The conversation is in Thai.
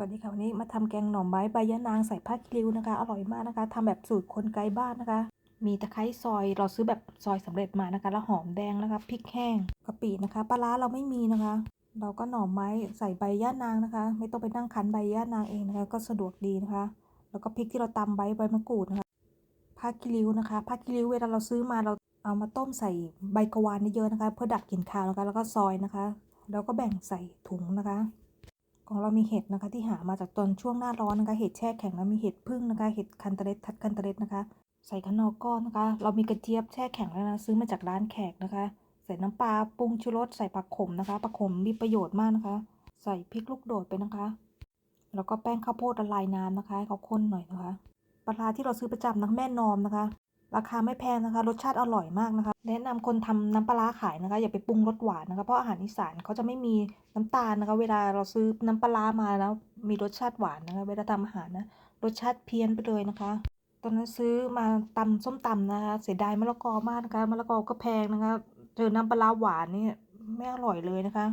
สวัสดีค่ะวันนี้มาทำแกงหน่อไม้ใบยะนางใส่ผ้าคีริ้วนะคะ อร่อยมากนะคะทำแบบสูตรคนไกลบ้านนะคะ มีตะไคร้ซอยเราซื้อแบบซอยสำเร็จมานะคะ แล้วหอมแดงนะคะพริกแห้งกะปินะคะปลาร้าเราไม่มีนะคะ เราก็หน่อไม้ใส่ใบย่านางนะคะ ไม่ต้องไปนั่งคั้นใบย่านางเองนะคะ ก็สะดวกดีนะคะ แล้วก็พริกที่เราตำไว้ใบมะกรูดนะคะผ้าคีริ้วนะคะผ้าคีริ้วเวลาเราซื้อมาเราเอามาต้มใส่ใบกะวานเยอะๆนะคะ เพื่อดับกลิ่นคาวนะคะ แล้วก็ซอยนะคะ แล้วก็แบ่งใส่ถุงนะคะ ของเรามีเห็ดนะคะที่หามาจากตอนช่วงหน้าร้อนนะคะ เห็ดแช่แข็งแล้วมีเห็ดพึ่งนะคะ เห็ดคันเตเล็ดทัดคันเตเล็ดนะคะ ใส่ขนอก้อนนะคะ เรามีกระเจี๊ยบแช่แข็งแล้วนะซื้อมาจากร้านแขกนะคะ ใส่น้ำปลาปรุงชูรสใส่ผักขมนะคะผักขมมีประโยชน์มากนะคะ ใส่พริกลูกโดดไปนะคะ แล้วก็แป้งข้าวโพดละลายน้ำนะคะให้เขาข้นหน่อยนะคะปลาร้าที่เราซื้อประจำนะแม่นอมนะคะ ราคาไม่แพงนะคะ รสชาติอร่อยมากนะคะ แนะนำคนทำน้ำปลาขายนะคะ อย่าไปปรุงรสหวานนะคะ เพราะอาหารอีสานเขาจะไม่มีน้ำตาลนะคะ เวลาเราซื้อน้ำปลามาแล้ว มีรสชาติหวานนะคะ เวลาทำอาหารนะ รสชาติเพี้ยนไปเลยนะคะ ตอนนั้นซื้อมาตำส้มตำนะคะ เสียดายมะละกอมากนะคะ มะละกอก็แพงนะคะ เจอน้ำปลาหวานนี่ไม่อร่อยเลยนะคะ